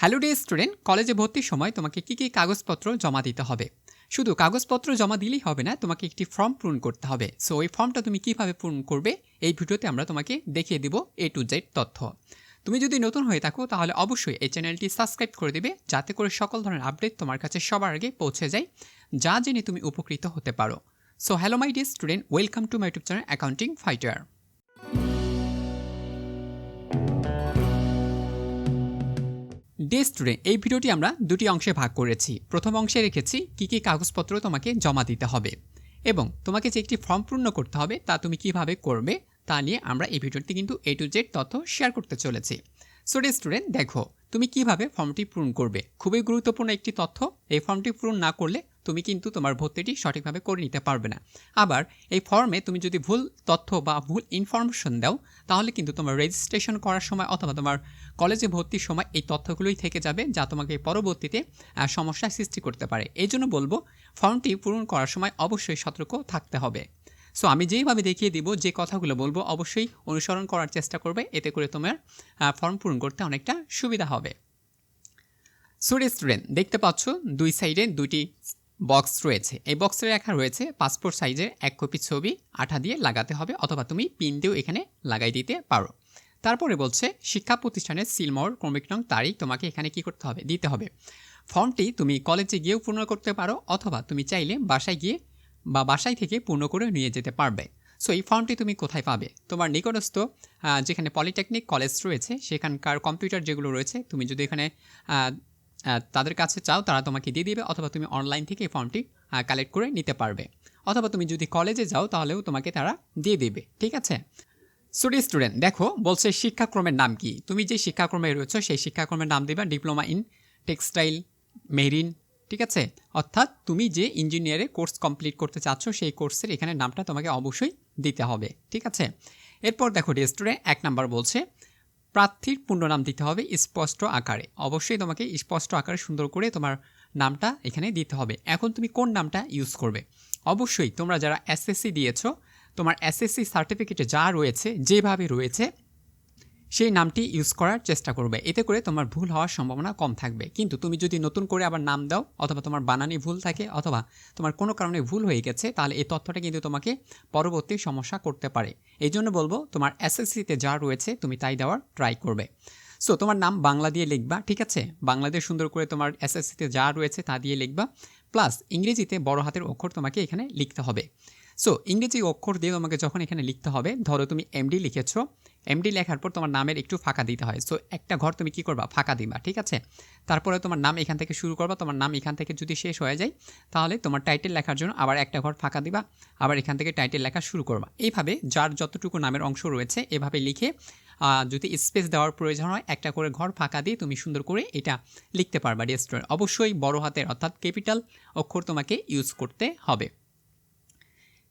Hello day student কলেজে ভর্তির সময় তোমাকে কী কী কাগজপত্র জমা দিতে হবে? শুধু কাগজপত্র জমা দিলেই হবে না, তোমাকে একটি ফর্ম পূরণ করতে হবে। সো ওই ফর্মটা তুমি কীভাবে পূরণ করবে? এই ভিডিওতে আমরা তোমাকে দেখিয়ে দিব এ টু জেড তথ্য। তুমি যদি নতুন হয়ে থাকো, তাহলে অবশ্যই এই চ্যানেলটি সাবস্ক্রাইব করে দিবে, যাতে করে সকল ধরনের আপডেট তোমার কাছে সবার আগে পৌঁছে যায়, যা জেনে তুমি উপকৃত হতে পারো। So hello my dear student welcome to my YouTube channel accounting fighter dear student এই ভিডিওটি আমরা দুটি অংশে ভাগ করেছি। প্রথম অংশে রেখেছি কী কী কাগজপত্র তোমাকে জমা দিতে হবে এবং তোমাকে যে একটি ফর্ম পূর্ণ করতে হবে তা তুমি কীভাবে করবে তা নিয়ে আমরা এই ভিডিওটি কিন্তু এ টু জেড তথ্য শেয়ার করতে চলেছি। সো ডে স্টুডেন্ট দেখো, তুমি কীভাবে ফর্মটি পূরণ করবে? খুবই গুরুত্বপূর্ণ একটি তথ্য। এই ফর্মটি পূরণ না করলে তুমি কিন্তু তোমার ভর্তিটি সঠিকভাবে করে নিতে পারবে না। আবার এই ফর্মে তুমি যদি ভুল তথ্য বা ভুল ইনফরমেশন দাও তাহলে কিন্তু তোমার রেজিস্ট্রেশন করার সময় অথবা তোমার কলেজে ভর্তির সময় এই তথ্যগুলোই থেকে যাবে যা তোমাকে পরবর্তীতে আহ, সমস্যার সৃষ্টি করতে পারে। এই জন্য বলব ফর্মটি পূরণ করার সময় অবশ্যই সতর্ক থাকতে হবে। সো আমি যেইভাবে দেখিয়ে দিব যে কথাগুলো বলব অবশ্যই অনুসরণ করার চেষ্টা করবে। এতে করে তোমার ফর্ম পূরণ করতে অনেকটা সুবিধা হবে। সো স্টুডেন্ট দেখতে পাচ্ছ দুই সাইডে দুইটি বক্স রয়েছে। এই বক্সে লেখা রয়েছে, পাসপোর্ট সাইজের এক কপি ছবি, আঠা দিয়ে লাগাতে হবে অথবা তুমি পিন দিয়েও এখানে লাগাই দিতে পারো। তারপরে বলছে, শিক্ষা প্রতিষ্ঠানের সিলমোহর ক্রমিক নং তারিখ তোমাকে এখানে কি করতে হবে? দিতে হবে। ফর্মটি তুমি কলেজে গিয়েও পূর্ণ করতে পারো অথবা তুমি চাইলে বাসায় গিয়ে বা বাসায় থেকে পূর্ণ করে নিয়ে যেতে পারবে। সো এই ফর্মটি তুমি কোথায় পাবে? তোমার নিকটস্থ যেখানে পলিটেকনিক কলেজ রয়েছে, সেখানকার কম্পিউটার যেগুলো রয়েছে, তুমি যদি এখানে তাদের কাছে চাও, তারা তোমাকে দিয়ে দিবে, অথবা তুমি অনলাইন থেকে এই ফর্মটি কালেক্ট করে নিতে পারবে। অথবা তুমি যদি কলেজে যাও, তাহলেও তোমাকে তারা দিয়ে দেবে, ঠিক আছে? স্টুডি স্টুডেন্ট দেখো, বলছে শিক্ষাক্রমের নাম কি? তুমি যে শিক্ষাক্রমে রয়েছো, সেই শিক্ষাক্রমের নাম দিবা ডিপ্লোমা ইন টেক্সটাইল মেরিন ঠিক আছে? অর্থাৎ তুমি যে ইঞ্জিনিয়ারে কোর্স কমপ্লিট করতে চাচ্ছ, সেই কোর্সের এখানে নামটা তোমাকে অবশ্যই দিতে হবে, ঠিক আছে? এরপর দেখো স্টুডেন্ট এক নাম্বার বলছে প্রার্থীর পূর্ণ নাম দিতে হবে স্পষ্ট আকারে। অবশ্যই তোমাকে স্পষ্ট আকারে সুন্দর করে তোমার নামটা এখানে দিতে হবে। এখন তুমি কোন নামটা ইউজ করবে? অবশ্যই তোমরা যারা এসএসসি দিয়েছ, তোমার এসএসসি সার্টিফিকেটে যা রয়েছে, যেভাবে রয়েছে সেই নামটি ইউজ করার চেষ্টা করবে। এতে করে তোমার ভুল হওয়ার সম্ভাবনা কম থাকবে। কিন্তু তুমি যদি নতুন করে আবার নাম দাও, অথবা তোমার বানানি ভুল থাকে, অথবা তোমার কোনো কারণে ভুল হয়ে গেছে, তাহলে এই তথ্যটা কিন্তু তোমাকে পরবর্তী সমস্যা করতে পারে। এই জন্য বলব, তোমার এসএসসিতে যা রয়েছে, তুমি তাই দেওয়ার ট্রাই করবে। সো তোমার নাম বাংলা দিয়ে লিখবা, ঠিক আছে? বাংলা দিয়ে সুন্দর করে তোমার এসএসসিতে যা রয়েছে, তা দিয়ে লিখবা। প্লাস ইংরেজিতে বড় হাতের অক্ষর তোমাকে এখানে লিখতে হবে। সো ইংরেজি অক্ষর দিয়ে তোমাকে যখন এখানে লিখতে হবে, ধরো তুমি এমডি লিখেছো এমডি লেখার পর তোমার নামের একটু ফাঁকা দিতে হয়। সো একটা ঘর তুমি কি করবা? ফাঁকা দিবা, ঠিক আছে? তারপরে তোমার নাম এখান থেকে শুরু করবা, তোমার নাম এখান থেকে যদি শেষ হয়ে যায়, তাহলে তোমার টাইটেল লেখার জন্য আবার একটা ঘর ফাঁকা দিবা, আবার এখান থেকে টাইটেল লেখা শুরু করবা। এইভাবে যার যতটুকু নামের অংশ রয়েছে, এভাবে লিখে যদি স্পেস দেওয়ার প্রয়োজন হয়, একটা করে ঘর ফাঁকা দিয়ে তুমি সুন্দর করে এটা লিখতে পারবা রেস্টুরেন্ট অবশ্যই বড় হাতের, অর্থাৎ ক্যাপিটাল অক্ষর তোমাকে ইউজ করতে হবে।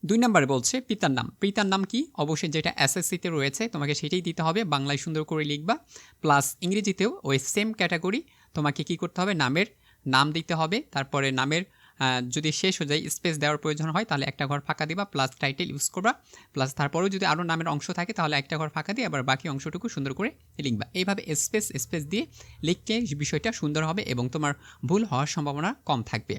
দুই নম্বরে বলছে পিতার নাম। পিতার নাম কি? অবশ্যই যেটা এসএসসিতে রয়েছে, তোমাকে সেটাই দিতে হবে। বাংলায় সুন্দর করে লিখবা। প্লাস ইংরেজিতেও ওই সেম ক্যাটাগরি তোমাকে কি করতে হবে? নামের নাম দিতে হবে। তারপরে নামের যদি শেষ হয়ে যায় স্পেস দেওয়ার প্রয়োজন হয়, তাহলে একটা ঘর ফাঁকা দিবা প্লাস টাইটেল ইউজ করবা। প্লাস তারপরেও যদি আরও নামের অংশ থাকে, তাহলে একটা ঘর ফাঁকা দিয়ে আবার বাকি অংশটুকু সুন্দর করে লিখবা। এইভাবে স্পেস স্পেস দিয়ে লিখতে বিষয়টা সুন্দর হবে এবং তোমার ভুল হওয়ার সম্ভাবনা কম থাকবে।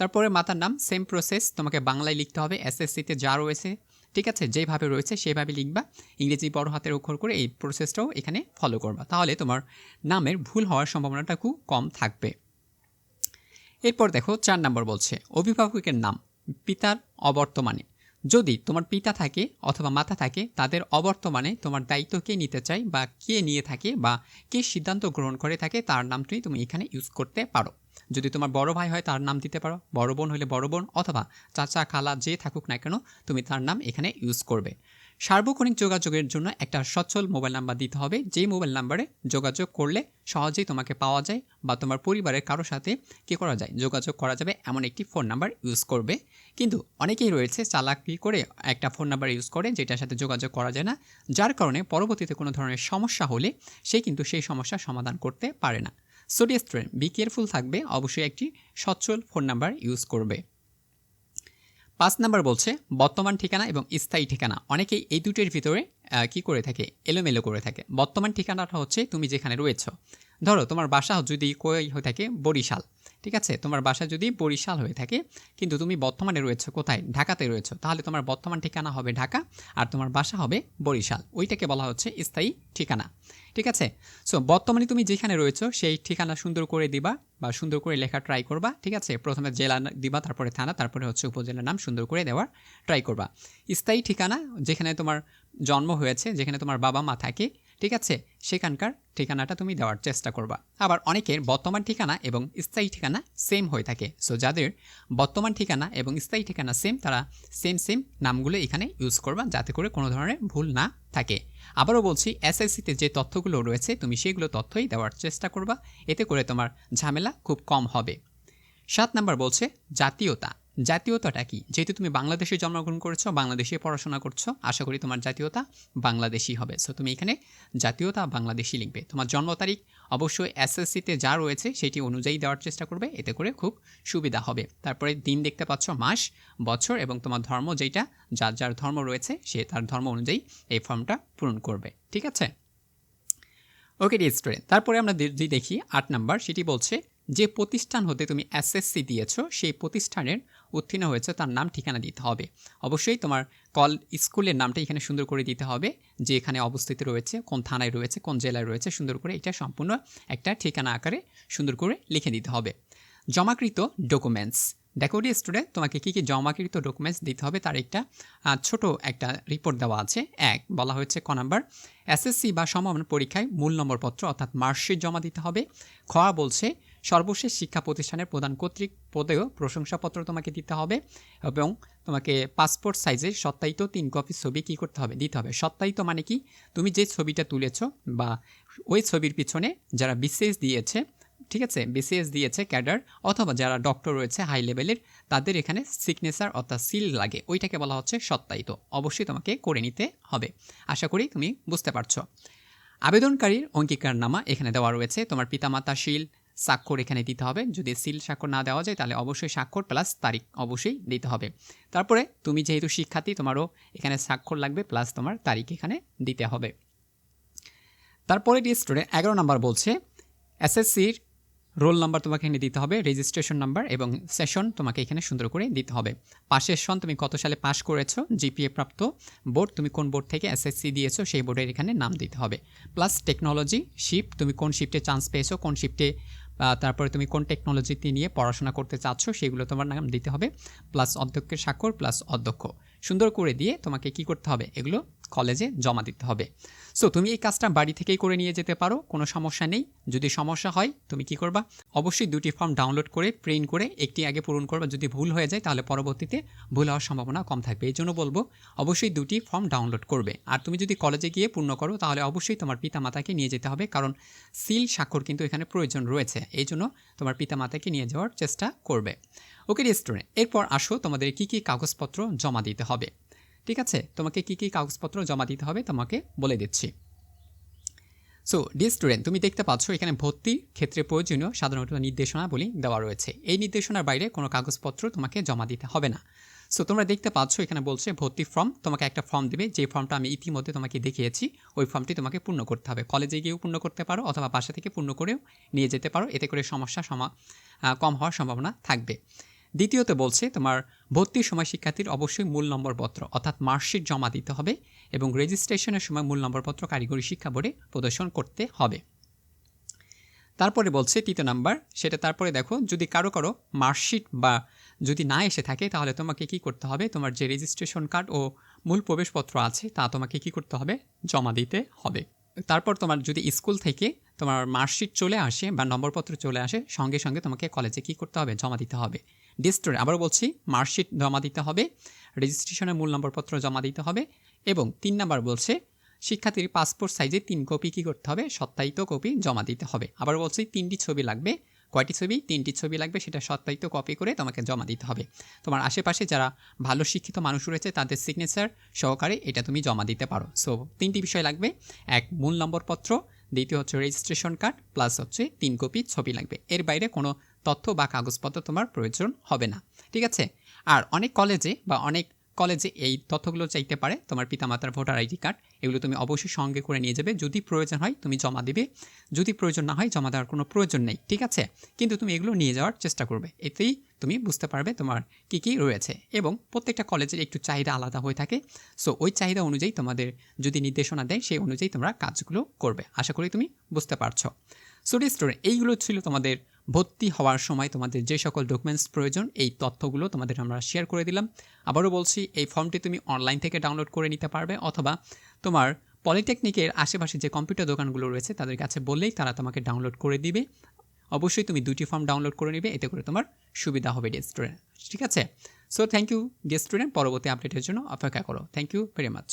তারপরে মাতার নাম সেম প্রসেস তোমাকে বাংলায় লিখতে হবে এসএসসিতে যা রয়েছে, ঠিক আছে? যেভাবে রয়েছে, সেভাবে লিখবা, ইংরেজি বড় হাতের অক্ষর করে এই প্রসেসটাও এখানে ফলো করবা। তাহলে তোমার নামের ভুল হওয়ার সম্ভাবনাটা খুব কম থাকবে। এরপর দেখো, চার নম্বর বলছে, অভিভাবকের নাম, পিতার অবর্তমানে। যদি তোমার পিতা থাকে অথবা মাতা থাকে, তাদের অবর্তমানে তোমার দায়িত্ব কে নিতে চায় বা কে নিয়ে থাকে বা কে সিদ্ধান্ত গ্রহণ করে থাকে, তার নামটি তুমি এখানে ইউজ করতে পারো। যদি তোমার বড় ভাই হয়, তার নাম দিতে পারো। বড় বোন হলে বড় বোন অথবা চাচা, খালা যে থাকুক না কেন, তুমি তার নাম এখানে ইউজ করবে। সার্বক্ষণিক যোগাযোগের জন্য একটা সচ্ছল মোবাইল নাম্বার দিতে হবে। যেই মোবাইল নাম্বারে যোগাযোগ করলে সহজেই তোমাকে পাওয়া যায় বা তোমার পরিবারের কারোর সাথে কী করা যায়, যোগাযোগ করা যাবে এমন একটি ফোন নাম্বার ইউজ করবে। কিন্তু অনেকেই রয়েছে চালাকি করে একটা ফোন নাম্বার ইউজ করে যেটার সাথে যোগাযোগ করা যায় না, যার কারণে পরবর্তীতে কোনো ধরনের সমস্যা হলে সে কিন্তু সেই সমস্যার সমাধান করতে পারে না। সো স্টুডেন্ট বি কেয়ারফুল থাকবে, অবশ্যই একটি সচ্ছল ফোন নাম্বার ইউজ করবে। পাঁচ নাম্বার বলছে, বর্তমান ঠিকানা এবং স্থায়ী ঠিকানা। অনেকেই এই দুটোর ভিতরে কি করে থাকে? এলোমেলো করে থাকে। বর্তমান ঠিকানাটা হচ্ছে, তুমি যেখানে রয়েছো। ধরো, তোমার বাসা যদি কই হয়ে থাকে? বরিশাল। ঠিক আছে? তোমার বাসা যদি বরিশাল হয়ে থাকে, কিন্তু তুমি বর্তমানে রয়েছো কোথায়? ঢাকাতে রয়েছো। তাহলে তোমার বর্তমান ঠিকানা হবে ঢাকা আর তোমার বাসা হবে বরিশাল। ওইটাকে বলা হচ্ছে স্থায়ী ঠিকানা। ঠিক আছে? সো বর্তমানে তুমি যেখানে রয়েছো, সেই ঠিকানা সুন্দর করে দিবা বা সুন্দর করে লেখা ট্রাই করবা। ঠিক আছে? প্রথমে জেলা দিবা, তারপরে থানা, তারপরে হচ্ছে উপজেলার নাম সুন্দর করে দেওয়ার ট্রাই করবা। স্থায়ী ঠিকানা যেখানে তোমার জন্ম হয়েছে, যেখানে তোমার বাবা মা থাকে ঠিক আছে? সেখানকার ঠিকানাটা তুমি দেওয়ার চেষ্টা করবা। আবার অনেকের বর্তমান ঠিকানা এবং স্থায়ী ঠিকানা সেম হয়ে থাকে। সো যাদের বর্তমান ঠিকানা এবং স্থায়ী ঠিকানা সেম তারা সেম সেম নামগুলো এখানে ইউজ করবা যাতে করে কোনো ধরনের ভুল না থাকে। আবারও বলছি এসএসসিতে যে তথ্যগুলো রয়েছে, তুমি সেগুলো তথ্যই দেওয়ার চেষ্টা করবা। এতে করে তোমার ঝামেলা খুব কম হবে। সাত নাম্বার বলছে জাতীয়তা। জাতীয়তাটা কি? যেহেতু তুমি বাংলাদেশে জন্মগ্রহণ করেছ, বাংলাদেশে পড়াশোনা করছ, আশা করি তোমার জাতীয়তা বাংলাদেশি হবে। সো তুমি এখানে জাতীয়তা বাংলাদেশি লিখবে। তোমার জন্ম তারিখ অবশ্যই এসএসসিতে যা রয়েছে সেটি অনুযায়ী দেওয়ার চেষ্টা করবে। এতে করে খুব সুবিধা হবে। তারপরে দিন দেখতে পাচ্ছ মাস, বছর এবং তোমার ধর্ম যেটা যার যার ধর্ম রয়েছে সে তার ধর্ম অনুযায়ী এই ফর্মটা পূরণ করবে। ঠিক আছে? ওকে ডি স্টুডেন্ট তারপরে আমরা যদি দেখি, আট নাম্বার, সেটি বলছে, যে প্রতিষ্ঠান হতে তুমি এসএসসি দিয়েছ, সেই প্রতিষ্ঠানের উত্তীর্ণ হয়েছে, তার নাম ঠিকানা দিতে হবে। অবশ্যই তোমার কল স্কুলের নামটা এখানে সুন্দর করে দিতে হবে, যে এখানে অবস্থিত রয়েছে, কোন থানায় রয়েছে, কোন জেলায় রয়েছে, সুন্দর করে এটা সম্পূর্ণ একটা ঠিকানা আকারে সুন্দর করে লিখে দিতে হবে। জমাকৃত ডকুমেন্টস দেখো ডি স্টুডেন্ট তোমাকে কী কী জমাকৃত ডকুমেন্টস দিতে হবে, তার একটা ছোট একটা রিপোর্ট দেওয়া আছে। এক, বলা হয়েছে ক নাম্বার এসএসসি বা সমমান পরীক্ষায় মূল নম্বরপত্র অর্থাৎ মার্কশিট জমা দিতে হবে। খ বলছে সর্বশেষ শিক্ষা প্রতিষ্ঠানের প্রধান কর্তৃক পদেও প্রশংসাপত্র তোমাকে দিতে হবে এবং তোমাকে পাসপোর্ট সাইজের সত্যায়িত তিন কপি ছবি কী করতে হবে? দিতে হবে। সত্যায়িত মানে কি? তুমি যে ছবিটা তুলেছ বা ওই ছবির পিছনে যারা বিশেষ দিয়েছে, ঠিক আছে? বিসিএস দিয়েছে ক্যাডার অথবা যারা ডক্টর রয়েছে হাই লেভেলের, তাদের এখানে সিগনেচার অর্থাৎ সিল লাগে। ওইটাকে বলা হচ্ছে সত্যায়িত। অবশ্যই তোমাকে করে নিতে হবে। আশা করি তুমি বুঝতে পারছ। আবেদনকারীর অঙ্গীকার নামা এখানে দেওয়া রয়েছে। তোমার পিতামাতা শিল স্বাক্ষর এখানে দিতে হবে। যদি সিল স্বাক্ষর না দেওয়া যায়, তাহলে অবশ্যই স্বাক্ষর প্লাস তারিখ অবশ্যই দিতে হবে। তারপরে তুমি যেহেতু শিক্ষার্থী, তোমারও এখানে স্বাক্ষর লাগবে প্লাস তোমার তারিখ এখানে দিতে হবে। তারপরে স্টুডেন্ট এগারো নাম্বার বলছে এসএসসির রোল নাম্বার তোমাকে এখানে দিতে হবে রেজিস্ট্রেশন নাম্বার এবং সেশন তোমাকে এখানে সুন্দর করে দিতে হবে। পাশের সন তুমি কত সালে পাস করেছ জিপিএ প্রাপ্ত বোর্ড তুমি কোন বোর্ড থেকে এসএসসি দিয়েছ, সেই বোর্ডের এখানে নাম দিতে হবে। প্লাস টেকনোলজি শিফট তুমি কোন শিফটে চান্স পেয়েছ, কোন শিফটে তারপরে তুমি কোন টেকনোলজিতে নিয়ে পড়াশোনা করতে চাচ্ছ সেগুলো তোমার নাম দিতে হবে প্লাস অধ্যক্ষের স্বাক্ষর প্লাস অধ্যক্ষ। সুন্দর করে দিয়ে তোমাকে কি করতে হবে? এগুলো কলেজে জমা দিতে হবে। সো তুমি এই কাজটা বাড়ি থেকেই করে নিয়ে যেতে পারো, কোনো সমস্যা নেই। যদি সমস্যা হয়, তুমি কি করবা? অবশ্যই দুটি ফর্ম ডাউনলোড করে প্রিন্ট করে, একটি আগে পূরণ করবা। যদি ভুল হয়ে যায়, তাহলে পরবর্তীতে ভুল হওয়ার সম্ভাবনা কম থাকবে। এই জন্য বলব, অবশ্যই দুটি ফর্ম ডাউনলোড করবে। আর তুমি যদি কলেজে গিয়ে পূর্ণ করো, তাহলে অবশ্যই তোমার পিতা মাতাকে নিয়ে যেতে হবে, কারণ সিল স্বাক্ষর কিন্তু এখানে প্রয়োজন রয়েছে। এই জন্য তোমার পিতা মাতাকে নিয়ে যাওয়ার চেষ্টা করবে। ওকে রেস্টুরেন্ট এরপর আসো, তোমাদের কী কী কাগজপত্র জমা দিতে হবে? ঠিক আছে, তোমাকে কী কী কাগজপত্র জমা দিতে হবে তোমাকে বলে দিচ্ছি। সো ডি স্টুডেন্ট তুমি দেখতে পাচ্ছ এখানে ভর্তির ক্ষেত্রে প্রয়োজনীয় সাধারণত নির্দেশনাবলী দেওয়া রয়েছে। এই নির্দেশনার বাইরে কোনো কাগজপত্র তোমাকে জমা দিতে হবে না। সো তোমরা দেখতে পাচ্ছ এখানে বলছে ভর্তি ফর্ম তোমাকে একটা ফর্ম দেবে। যে ফর্মটা আমি ইতিমধ্যে তোমাকে দেখিয়েছি, ওই ফর্মটি তোমাকে পূর্ণ করতে হবে। কলেজে গিয়েও পূর্ণ করতে পারো অথবা বাসা থেকে পূর্ণ করেও নিয়ে যেতে পারো। এতে করে সমস্যা সমা কম হওয়ার সম্ভাবনা থাকবে। দ্বিতীয়ত বলছে, তোমার ভর্তির সময় শিক্ষার্থীর অবশ্যই মূল নম্বরপত্র, অর্থাৎ মার্কশিট জমা দিতে হবে এবং রেজিস্ট্রেশনের সময় মূল নম্বরপত্র কারিগরি শিক্ষা বোর্ডে প্রদর্শন করতে হবে। তারপরে বলছে, তৃতীয় নাম্বার, সেটা তারপরে দেখো, যদি কারও কারও মার্কশিট বা যদি না এসে থাকে, তাহলে তোমাকে কি করতে হবে? তোমার যে রেজিস্ট্রেশন কার্ড ও মূল প্রবেশপত্র আছে, তা তোমাকে কি করতে হবে? জমা দিতে হবে। তারপর তোমার যদি স্কুল থেকে তোমার মার্কশিট চলে আসে বা নম্বরপত্র চলে আসে, সঙ্গে সঙ্গে তোমাকে কলেজে কি করতে হবে? জমা দিতে হবে। ডিস্টোরে আবার বলছি মার্কশিট জমা দিতে হবে রেজিস্ট্রেশনের মূল নম্বরপত্র জমা দিতে হবে, এবং তিন নাম্বার বলছে, শিক্ষার্থীর পাসপোর্ট সাইজে তিন কপি কী করতে হবে, সত্যায়িত কপি জমা দিতে হবে। আবার বলছি, তিনটি ছবি লাগবে, কয়টি ছবি, তিনটি ছবি লাগবে, সেটা সত্যায়িত কপি করে তোমাকে জমা দিতে হবে। তোমার আশেপাশে যারা ভালো শিক্ষিত মানুষ রয়েছে, তাদের সিগনেচার সহকারে এটা তুমি জমা দিতে পারো। সো তিনটি বিষয় লাগবে, এক, মূল নম্বরপত্র, দ্বিতীয় হচ্ছে রেজিস্ট্রেশন কার্ড প্লাস হচ্ছে তিন কপি ছবি লাগবে। এর বাইরে কোনো তথ্য বা কাগজপত্র তোমার প্রয়োজন হবে না, ঠিক আছে? আর অনেক কলেজে বা অনেক কলেজে এই তথ্যগুলো চাইতে পারে, তোমার পিতামাতার ভোটার আইডি কার্ড, এগুলো তুমি অবশ্যই সঙ্গে করে নিয়ে যাবে। যদি প্রয়োজন হয় তুমি জমা দিবে, যদি প্রয়োজন না হয় জমা দেওয়ার কোনো প্রয়োজন নেই, ঠিক আছে? কিন্তু তুমি এগুলো নিয়ে যাওয়ার চেষ্টা করবে, এতেই তুমি বুঝতে পারবে তোমার কী কী রয়েছে এবং প্রত্যেকটা কলেজের একটু চাহিদা আলাদা হয়ে থাকে। সো ওই চাহিদা অনুযায়ী তোমাদের যদি নির্দেশনা দেয়, সেই অনুযায়ী তোমরা কাজগুলো করবে, আশা করি তুমি বুঝতে পারছ। সো স্টুডেন্ট এইগুলো ছিল তোমাদের ভর্তি হওয়ার সময় তোমাদের যে সকল ডকুমেন্টস প্রয়োজন, এই তথ্যগুলো তোমাদের আমরা শেয়ার করে দিলাম। আবারও বলছি, এই ফর্মটি তুমি অনলাইন থেকে ডাউনলোড করে নিতে পারবে অথবা তোমার পলিটেকনিকের আশেপাশে যে কম্পিউটার দোকানগুলো রয়েছে, তাদের কাছে বললেই তারা তোমাকে ডাউনলোড করে দিবে। অবশ্যই তুমি দুটি ফর্ম ডাউনলোড করে নিবে, এতে করে তোমার সুবিধা হবে ডিয়ার স্টুডেন্ট ঠিক আছে? So thank you dear student পরবর্তী আপডেটের জন্য অপেক্ষা করো। Thank you very much